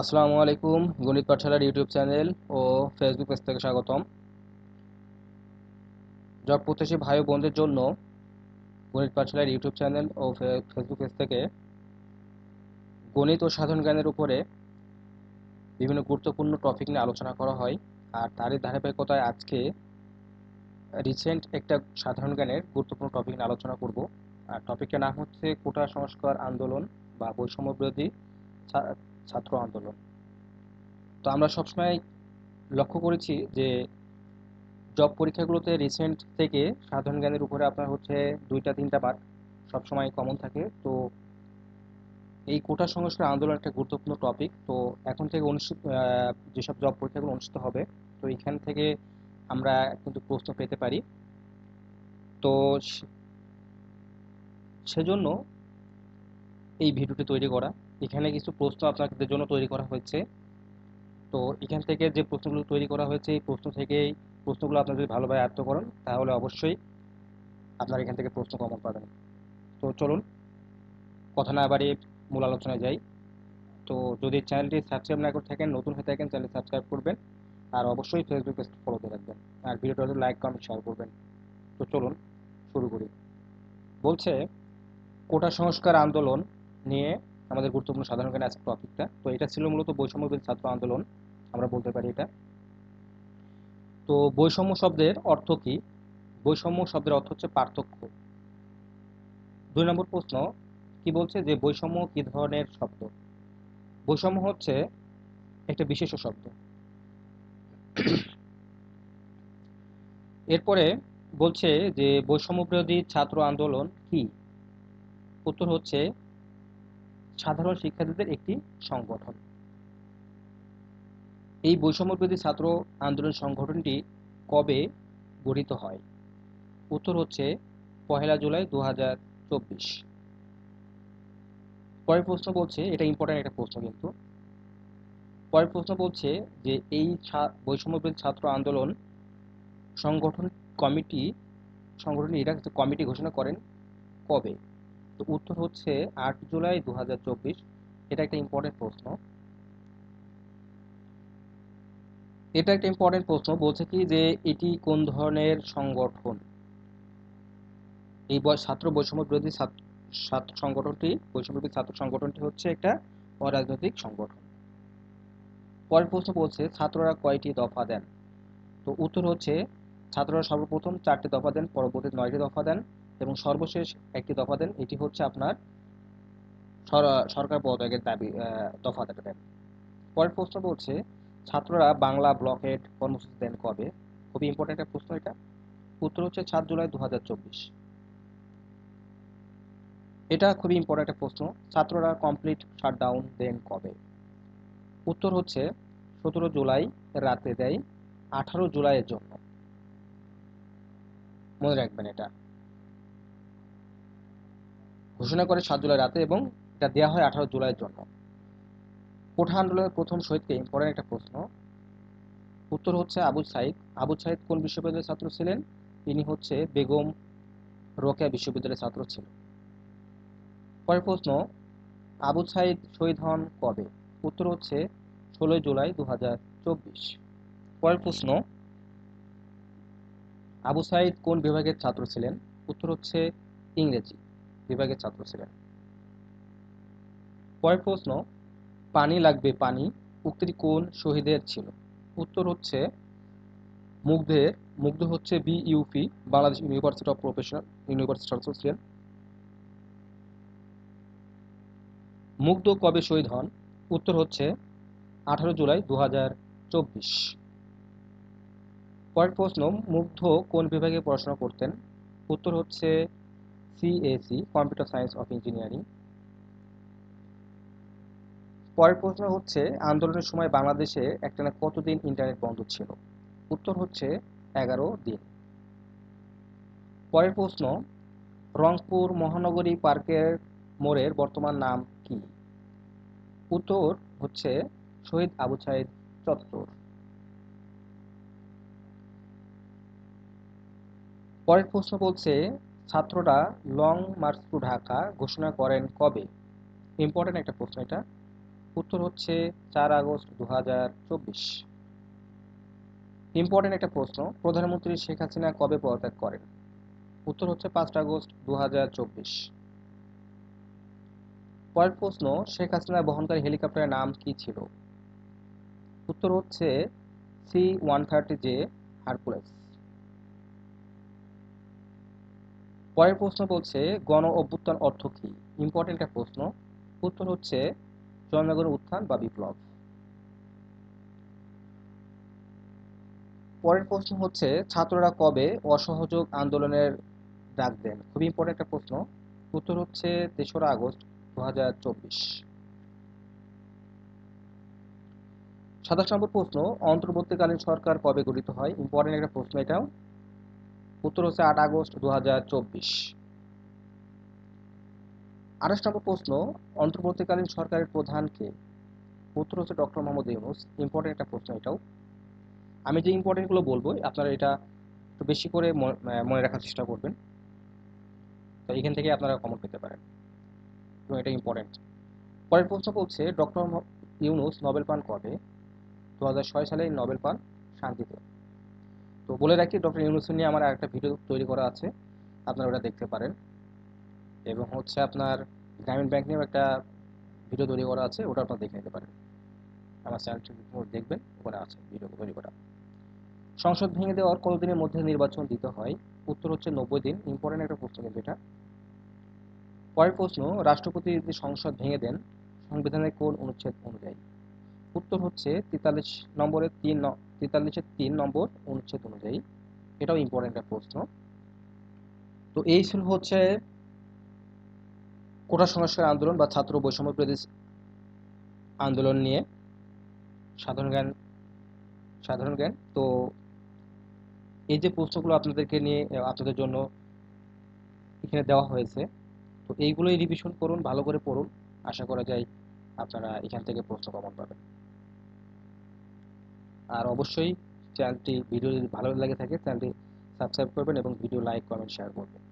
আসসালামু আলাইকুম, গণিত পাঠশালার ইউটিউব চ্যানেল ও ফেসবুক পেজ থেকে স্বাগতম। জব প্রত্যাশী ভাই ও বোনদের জন্য গণিত পাঠশালার ইউটিউব চ্যানেল ও ফেসবুক পেজ থেকে গণিত ও সাধারণ জ্ঞানের উপরে বিভিন্ন গুরুত্বপূর্ণ টপিক নিয়ে আলোচনা করা হয়। আর তারই ধারাবাহিকতায় আজকে রিসেন্ট একটা সাধারণ জ্ঞানের গুরুত্বপূর্ণ টপিক নিয়ে আলোচনা করব। আর টপিকের নাম হচ্ছে কোটা সংস্কার আন্দোলন বা বৈষম্য বিরোধী ছাত্র আন্দোলন। তো আমরা সবসময় লক্ষ্য করেছি যে জব পরীক্ষাগুলোতে রিসেন্ট থেকে সাধারণ জ্ঞানের উপরে আপনার হচ্ছে দুইটা, তিনটা পার্ট সবসময় কমন থাকে। তো এই কোটা সংস্কার আন্দোলন একটা গুরুত্বপূর্ণ টপিক তো এখন থেকে অনুষ্ঠিত যেসব জব পরীক্ষাগুলো অনুষ্ঠিত হবে, তো এখান থেকে আমরা কিন্তু প্রশ্ন পেতে পারি। তো সেজন্য এই ভিডিওটি তৈরি করা। এখানে কিছু প্রশ্ন আপনাদের জন্য তৈরি করা হয়েছে। তো এখান থেকে যে প্রশ্নগুলো তৈরি করা হয়েছে, এই প্রশ্ন থেকে প্রশ্নগুলো আপনারা যদি ভালোভাবে আয়ত্ত করেন, তাহলে অবশ্যই আপনারা এখান থেকে প্রশ্ন কমন পাবেন। তো চলুন, কথা না বাড়িয়ে মূল আলোচনায় যাই। তো যদি চ্যানেলটি সাবস্ক্রাইব না করে থাকেন, নতুন হয়ে থাকেন চ্যানেল সাবস্ক্রাইব করবেন। আর অবশ্যই ফেসবুক পেজ ফলোতে রাখবেন। আর ভিডিওটা লাইক কমেন্ট শেয়ার করবেন। তো চলুন, শুরু করি। বলছে, কোটা সংস্কার আন্দোলন নিয়ে আমাদের গুরুত্বপূর্ণ সাধারণ জ্ঞান আজকে টপিকটা তো এটা ছিল মূলত বৈষম্যবিদ ছাত্র আন্দোলন, আমরা বলতে পারি এটা। তো বৈষম্য শব্দের অর্থ কি? বৈষম্য শব্দের অর্থ হচ্ছে পার্থক্য। দুই নম্বর প্রশ্ন, কি বলছে যে বৈষম্য কি ধরনের শব্দ? বৈষম্য হচ্ছে একটা বিশেষ শব্দ। এরপরে বলছে যে বৈষম্য বিরোধী ছাত্র আন্দোলন কি? উত্তর হচ্ছে সাধারণ শিক্ষার্থীদের একটি সংগঠন। এই বৈষম্য বিরোধী ছাত্র আন্দোলন সংগঠনটি কবে গঠিত হয়? উত্তর হচ্ছে পহেলা জুলাই দু হাজার চব্বিশ। পরের প্রশ্ন বলছে, এটা ইম্পর্টেন্ট একটা প্রশ্ন কিন্তু। পরের প্রশ্ন বলছে যে এই বৈষম্য বিরোধী ছাত্র আন্দোলন সংগঠন কমিটি সংগঠন এরা কমিটি ঘোষণা করেন কবে? তো উত্তর হচ্ছে আট জুলাই দু এটা একটা ইম্পর্টেন্ট প্রশ্ন। এটা একটা ইম্পর্টেন্ট প্রশ্ন, বলছে কি যে এটি কোন ধরনের সংগঠন? এই ছাত্র বৈষম্য বিরোধী ছাত্র সংগঠনটি, বৈষম্য বিরোধী ছাত্র সংগঠনটি হচ্ছে একটা অরাজনৈতিক সংগঠন। পরের প্রশ্ন বলছে, ছাত্ররা কয়টি দফা দেন? তো উত্তর হচ্ছে, ছাত্ররা সর্বপ্রথম চারটি দফা দেন পরবর্তী নয়টি দফা দেন। এবং সর্বশেষ একটি দফা দেন এটি হচ্ছে আপনার সরকার পদত্যাগের দাবি দফা দেন। পরের প্রশ্ন বলছে ছাত্ররা বাংলা ব্লকেট কর্মসূচি দেন কবে? খুবই ইম্পর্টেন্ট একটা প্রশ্ন এটা। উত্তর হচ্ছে সাত জুলাই দু হাজার চব্বিশ। এটা খুবই ইম্পর্টেন্ট একটা প্রশ্ন ছাত্ররা কমপ্লিট শাটডাউন দেন কবে? উত্তর হচ্ছে সতেরো জুলাই রাতে দেয় আঠারো জুলাইয়ের জন্য। মনে রাখবেন এটা। ঘোষণা করে সাত জুলাই রাতে এবং এটা দেওয়া হয় আঠারো জুলাইয়ের জন্য। কোঠা আন্দোলনের প্রথম শহীদকে ইম্পর্টেন্ট একটা প্রশ্ন। উত্তর হচ্ছে আবু সাইদ। আবু সাইদ কোন বিশ্ববিদ্যালয়ের ছাত্র ছিলেন? তিনি হচ্ছে বেগম রোকেয়া বিশ্ববিদ্যালয়ের ছাত্র ছিলেন। পরের প্রশ্ন, আবু সাইদ শহীদ হন কবে? উত্তর হচ্ছে ষোলোই জুলাই দু হাজার চব্বিশ। পরের প্রশ্ন, আবু সাইদ কোন বিভাগের ছাত্র ছিলেন? উত্তর হচ্ছে ইংরেজি। বিভাগের ছাত্র ছিলেন পরের প্রশ্ন, পানি লাগবে পানি, উক্তিটি কোন শহীদের ছিল? উত্তর হচ্ছে মুগ্ধের, মুগ্ধ হচ্ছে BUP Bangladesh university of professional university ছাত্র মুগ্ধ কবে শহীদ হন? উত্তর হচ্ছে আঠারো জুলাই দু পরের প্রশ্ন, মুগ্ধ কোন বিভাগে পড়াশোনা করতেন? উত্তর হচ্ছে CSE computer science of engineering পরের প্রশ্ন হচ্ছে, আন্দোলনের সময় বাংলাদেশে একটানা কতদিন ইন্টারনেট বন্ধ ছিল? উত্তর হচ্ছে, এগারো দিন। পরের প্রশ্ন, রংপুর মহানগরী পার্কের মোড়ের বর্তমান নাম কি? উত্তর হচ্ছে, শহীদ আবু সাইদ চত্বর। পরের প্রশ্ন বলছে ছাত্ররা লং মার্চ টু ঢাকা ঘোষণা করেন কবে? ইম্পর্টেন্ট একটা প্রশ্ন এটা। উত্তর হচ্ছে চার আগস্ট দু হাজার চব্বিশ। ইম্পর্টেন্ট একটা প্রশ্ন, প্রধানমন্ত্রী শেখ হাসিনা কবে পদত্যাগ করেন? উত্তর হচ্ছে পাঁচ আগস্ট দু হাজার চব্বিশ। পরের প্রশ্ন, শেখ হাসিনা বহনকারী হেলিকপ্টারের নাম কি ছিল? উত্তর হচ্ছে C one thirty J Hercules. পরের প্রশ্ন বলছে, গণ অভ্যুত্থান অর্থ কি? ইম্পর্টেন্ট একটা প্রশ্ন। উত্তর হচ্ছে জনগণের উত্থান বা বিপ্লব। পরের প্রশ্ন হচ্ছে, ছাত্ররা কবে অসহযোগ আন্দোলনের ডাক দেন? খুবই ইম্পর্টেন্ট একটা প্রশ্ন। উত্তর হচ্ছে, তেসরা আগস্ট দু হাজার চব্বিশ। সাতাশ নম্বর প্রশ্ন, অন্তর্বর্তীকালীন সরকার কবে গঠিত হয়? ইম্পর্টেন্ট একটা প্রশ্ন এটাও। উত্তর হচ্ছে আট আগস্ট দু হাজার চব্বিশ আঠাশ নম্বর প্রশ্ন, অন্তর্বর্তীকালীন সরকারের প্রধানকে উত্তর হচ্ছে ডক্টর মোহাম্মদ ইউনুস। ইম্পর্টেন্ট একটা প্রশ্ন এটাও। আমি যে ইম্পর্টেন্টগুলো বলব, আপনারা এটা একটু বেশি করে মনে রাখার চেষ্টা করবেন। তো এখান থেকে আপনারা কমন পেতে পারেন। এবং এটা ইম্পর্টেন্ট পরের প্রশ্ন বলছে, ডক্টর ইউনুস নোবেল পান কবে? দু হাজার ছয় সালে নোবেল পান শান্তিতে। তো বলে রাখি, ডক্টর ইউনুস নিয়ে আমার একটা ভিডিও তৈরি করা আছে। আপনারা ওটা দেখতে পারেন। এবং হচ্ছে আপনার গ্রামীণ ব্যাংক নিয়েও একটা ভিডিও তৈরি করা আছে, ওটা আপনারা দেখে নিতে পারেন। আমার চ্যানেলটি দেখবেন, ওখানে আছে ভিডিও তৈরি করা। সংসদ ভেঙে দেওয়ার কতদিনের মধ্যে নির্বাচন দিতে হয়? উত্তর হচ্ছে নব্বই দিন। ইম্পর্টেন্ট একটা প্রশ্ন কিন্তু এটা। পরের প্রশ্ন, রাষ্ট্রপতি যদি সংসদ ভেঙে দেন সংবিধানের কোন অনুচ্ছেদ অনুযায়ী? উত্তর হচ্ছে তেতাল্লিশ নম্বরের তিন তেতাল্লিশের তিন নম্বর অনুচ্ছেদ অনুযায়ী। এটাও ইম্পর্টেন্ট একটা প্রশ্ন। তো এই ছিল হচ্ছে কোটা সংস্কার আন্দোলন বা ছাত্র বৈষম্য বিরোধী আন্দোলন নিয়ে। সাধারণ জ্ঞান সাধারণ জ্ঞান। তো এই যে প্রশ্নগুলো আপনাদেরকে নিয়ে আপনাদের জন্য এখানে দেওয়া হয়েছে, তো এইগুলোই রিভিশন করুন, ভালো করে পড়ুন। আশা করা যায় আপনারা এখান থেকে প্রশ্ন কমন পাবেন। আর অবশ্যই চ্যানেলটি ভিডিও যদি ভালো লাগে থাকে চ্যানেলটি সাবস্ক্রাইব করবেন এবং ভিডিও লাইক কমেন্ট শেয়ার করবেন।